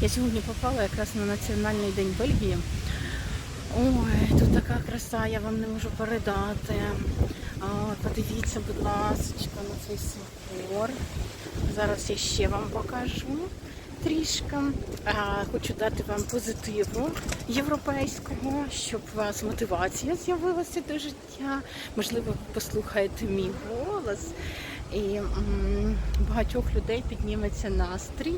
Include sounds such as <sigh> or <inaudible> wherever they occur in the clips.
Я сьогодні попала якраз на Національний день Бельгії. Ой, тут така краса, я вам не можу передати. Подивіться, будь ласка, на цей собор. Зараз я ще вам покажу трішки. Хочу дати вам позитиву європейського, щоб у вас мотивація з'явилася до життя. Можливо, ви послухаєте мій голос. І багатьох людей підніметься настрій.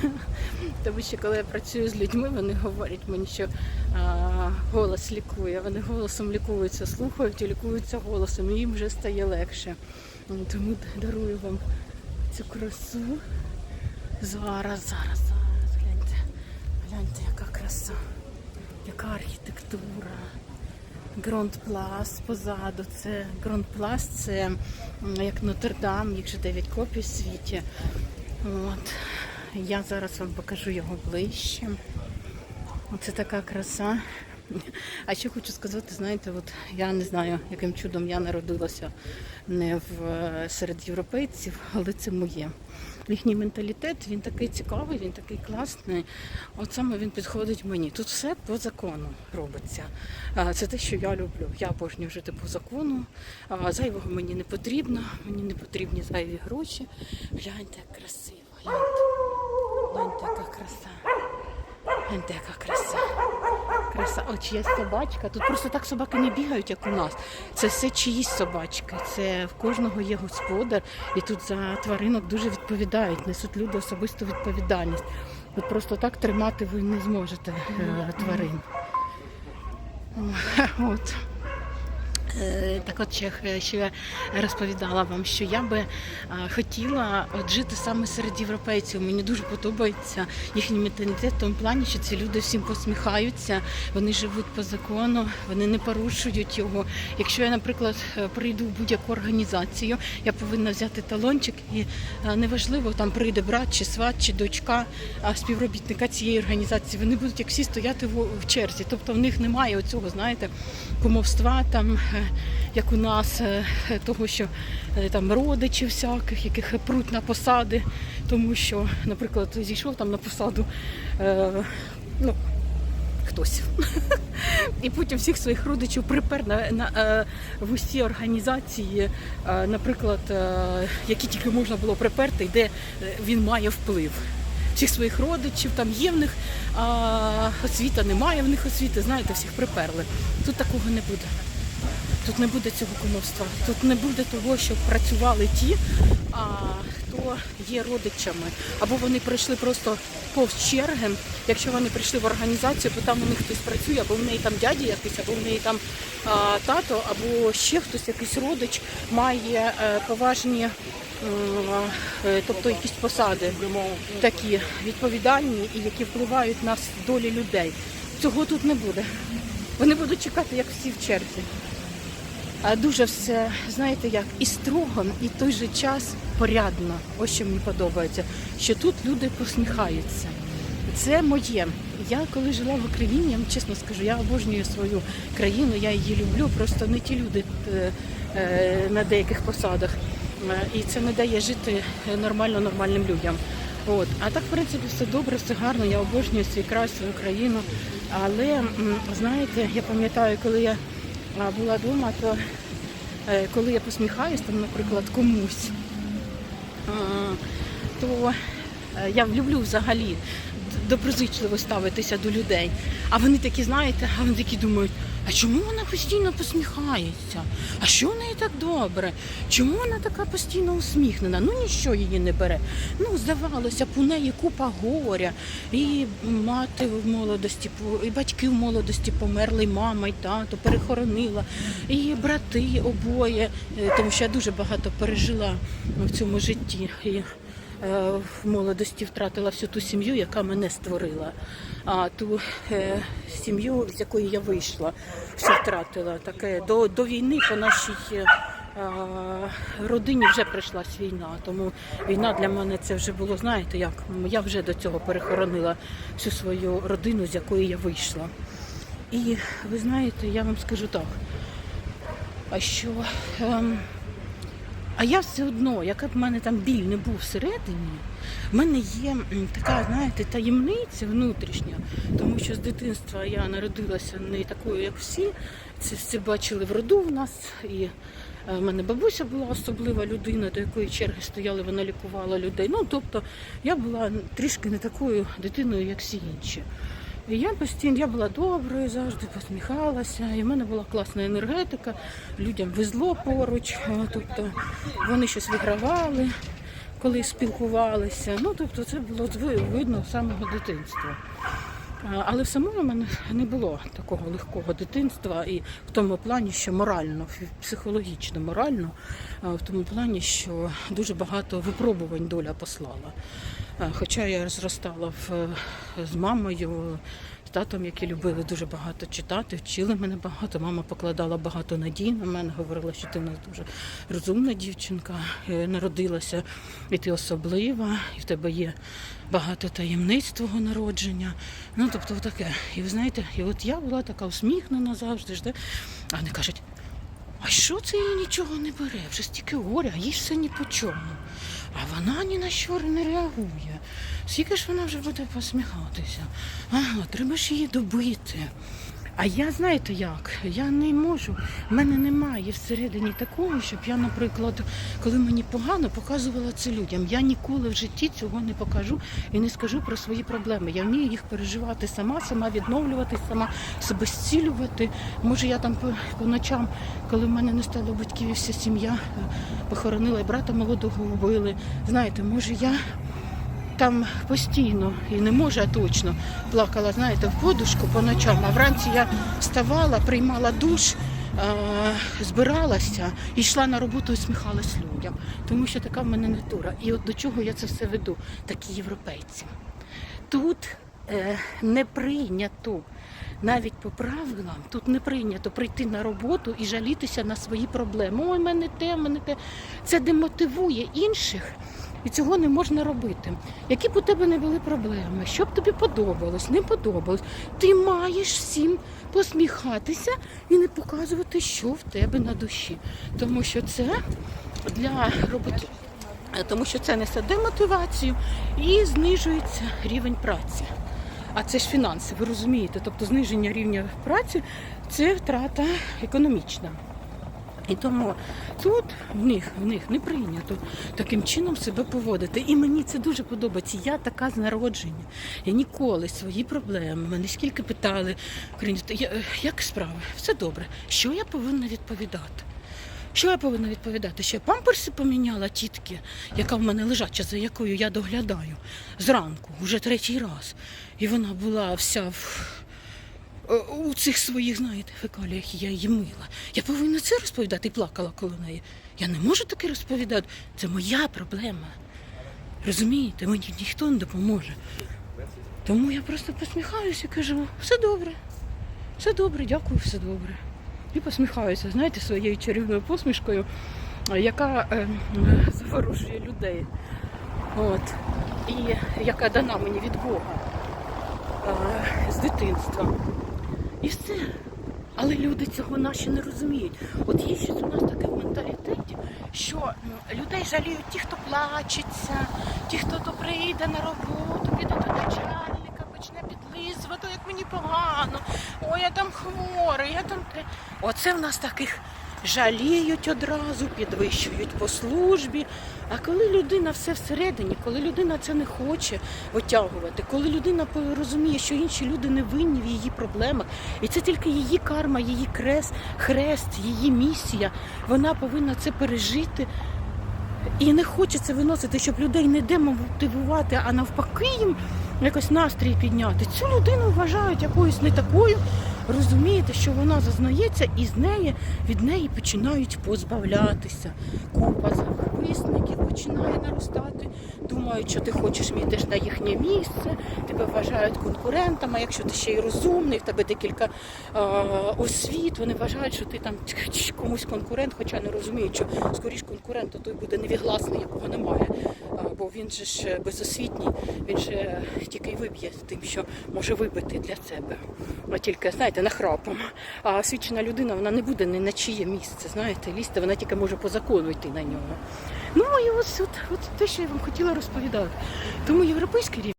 <laughs> Тому що коли я працюю з людьми, вони говорять мені, що а, голос лікує. Вони голосом лікуються, слухають і лікуються голосом, і їм вже стає легше. Тому дарую вам цю красу. Зараз, зараз, зараз. Гляньте, гляньте, яка краса, яка архітектура. Гронд-плас позаду. Це Гронд-плас, це як Нотр-Дам, їх же 9 копій в світі. От. Я зараз вам покажу його ближче. Це така краса. А ще хочу сказати, знаєте, от я не знаю, яким чудом я народилася не в е, серед європейців, але це моє. Їхній менталітет він такий цікавий, він такий класний. От саме він підходить мені. Тут все по закону робиться. Це те, що я люблю. Я обожнюю жити по закону. Зайвого мені не потрібно, мені не потрібні зайві гроші. Гляньте, красиво, гляньте. Яка краса. Гляньте, яка краса. Краса. От чиясь собачка. Тут просто так собаки не бігають, як у нас. Це все чиїсь собачки. Це в кожного є господар. І тут за тваринок дуже відповідають. Несуть люди особисту відповідальність. От просто так тримати ви не зможете е, тварин. <laughs> От. Е, Так от ще, ще розповідала вам, що я би хотіла от жити саме серед європейців. Мені дуже подобається їхній менталітет в тому плані, що ці люди всім посміхаються, вони живуть по закону, вони не порушують його. Якщо я, наприклад, е, прийду в будь-яку організацію, я повинна взяти талончик, і неважливо, там прийде брат чи сват, чи дочка співробітника цієї організації. Вони будуть як всі стояти в, черзі. Тобто в них немає оцього, знаєте, кумовства там, е, як у нас, е, того, що е, там родичів всяких, яких пруть на посади, тому що, наприклад, зійшов там на посаду. е, ну, Хтось. І потім всіх своїх родичів припер на, на, е, в усі організації, наприклад, які тільки можна було приперти, де він має вплив. Всіх своїх родичів, там є в них а, освіта, немає в них освіти, знаєте, всіх приперли. Тут такого не буде. Тут не буде цього кумовства. Тут не буде того, щоб працювали ті, а, хто є родичами. Або вони прийшли просто повз черги. Якщо вони прийшли в організацію, то там у них хтось працює, або в неї там дядя якийсь, або в неї там а, тато, або ще хтось, якийсь родич має е, поважні. е, Тобто якісь посади такі відповідальні і які впливають на долі людей. Цього тут не буде. Вони будуть чекати, як всі в черзі. Дуже все, знаєте як, і строго, і в той же час порядно. Ось що мені подобається, що тут люди посміхаються. Це моє. Я коли жила в Україні, я чесно скажу, я обожнюю свою країну, я її люблю, просто не ті люди е, е, на деяких посадах. Е, І це не дає жити нормально нормальним людям. От. А так, в принципі, все добре, все гарно, я обожнюю свій край, свою країну. Але знаєте, я пам'ятаю, коли я а, була вдома, то е, коли я посміхаюсь, там, наприклад, комусь, то е, я люблю взагалі доброзичливо ставитися до людей. А вони такі, знаєте, а вони такі думають, а чому вона постійно посміхається? А що в неї так добре? Чому вона така постійно усміхнена? Ну ніщо її не бере. Ну, здавалося б, у неї купа горя. І мати в молодості, і батьки в молодості померли, і мама, і тато перехоронила, і брати обоє, Е, тому що я дуже багато пережила в цьому житті. В молодості втратила всю ту сім'ю, яка мене створила. А ту е, сім'ю, з якої я вийшла, всю втратила. Таке до, до війни по нашій е, родині вже прийшлась війна. Тому війна для мене це вже було, знаєте, як я вже до цього перехоронила всю свою родину, з якої я вийшла. І ви знаєте, я вам скажу так, а що ем, А я все одно, яка б в мене там біль не був всередині, в мене є така, знаєте, таємниця внутрішня, тому що з дитинства я народилася не такою, як всі. Це всі бачили в роду в нас. І е, в мене бабуся була особлива людина, до якої черги стояли, вона лікувала людей. Ну, тобто я була трішки не такою дитиною, як всі інші. І я постійно я була доброю, завжди посміхалася, і в мене була класна енергетика, людям везло поруч, е, тобто вони щось вигравали, коли спілкувалися. Ну, тобто це було видно з самого дитинства. Але в самому мене не було такого легкого дитинства і в тому плані, що морально, психологічно, морально, в тому плані, що дуже багато випробувань доля послала. Хоча я зростала в, з мамою, з татом, які любили дуже багато читати, вчили мене багато. Мама покладала багато надій на мене, говорила, що ти в нас дуже розумна дівчинка, е, народилася, і ти особлива, і в тебе є багато таємниць твого народження. Ну, тобто таке. І ви знаєте, і от я була така усміхнена завжди. ж, де. А вони кажуть, а що це їй нічого не бере? Вже стільки горя, їй все ні по чому. А вона ні на що не реагує. Скільки ж вона вже буде посміхатися? Ага, треба ж її добити. А я знаєте як? Я не можу. В мене немає всередині такого, щоб я, наприклад, коли мені погано, показувала це людям. Я ніколи в житті цього не покажу і не скажу про свої проблеми. Я вмію їх переживати сама, сама відновлювати, сама себе зцілювати. Може, я там по, по ночам, коли в мене не стало батьків і вся сім'я е, похоронила і брата молодого вбили. Знаєте, може я там постійно і не може, точно плакала, знаєте, в подушку по ночам. А вранці я вставала, приймала душ, е, збиралася йшла на роботу і сміхалась людям. Тому що така в мене натура. І от до чого я це все веду? Такі європейці. Тут е, не прийнято. Навіть по правилам тут не прийнято прийти на роботу і жалітися на свої проблеми. Ой, мене те, мене те. Це демотивує інших, і цього не можна робити. Які б у тебе не були проблеми, що б тобі подобалось, не подобалось, ти маєш всім посміхатися і не показувати, що в тебе на душі. Тому що це для роботи. Тому що це несе демотивацію і знижується рівень праці. А це ж фінанси, ви розумієте. Тобто зниження рівня праці це втрата економічна. І тому тут в них, в них не прийнято таким чином себе поводити. І мені це дуже подобається. Я така з народження. Я ніколи свої проблеми, мене скільки питали, українці, «Я- як справи? Все добре. Що я повинна відповідати? Що я повинна відповідати? Що я памперси поміняла тітки, яка в мене лежача, за якою я доглядаю зранку, вже третій раз. І вона була вся в у цих своїх, знаєте, фекаліях я її мила. Я повинна це розповідати і плакала коло неї. Я не можу таке розповідати. Це моя проблема. Розумієте, мені ніхто не допоможе. Тому я просто посміхаюся і кажу, все добре, все добре, дякую, все добре. І посміхаюся, знаєте, своєю чарівною посмішкою, е, яка е, заворожує людей. От. І яка дана мені від Бога е, з дитинства. І все. Але люди цього наші не розуміють. От є щось у нас таке в менталітеті, що людей жаліють ті, хто плачеться, ті, хто то прийде на роботу, піде до начальника, почне підлизувати, як мені погано, ой, я там хворий, я там те. Оце в нас таких жаліють одразу, підвищують по службі. А коли людина все всередині, коли людина це не хоче витягувати, коли людина розуміє, що інші люди не винні в її проблемах, і це тільки її карма, її крест, хрест, її місія, вона повинна це пережити. І не хоче це виносити, щоб людей не демотивувати, а навпаки їм якось настрій підняти. Цю людину вважають якоюсь не такою. Розумієте, що вона зазнається, і з неї від неї починають позбавлятися. Купа зависників починає наростати. Думають, що ти хочеш йдеш на їхнє місце, тебе вважають конкурентом, а якщо ти ще й розумний, в тебе декілька е, освіт, вони вважають, що ти там комусь конкурент, хоча не розуміють, що скоріш конкурент, то той буде невігласний, якого немає. Він же ж безосвітній, він же тільки й виб'є тим, що може вибити для себе. А тільки, знаєте, нахрапом. А освічена людина вона не буде ні на чиє місце, знаєте, лізти, вона тільки може по закону йти на нього. Ну і ось от, от те, що я вам хотіла розповідати. Тому європейський рівень.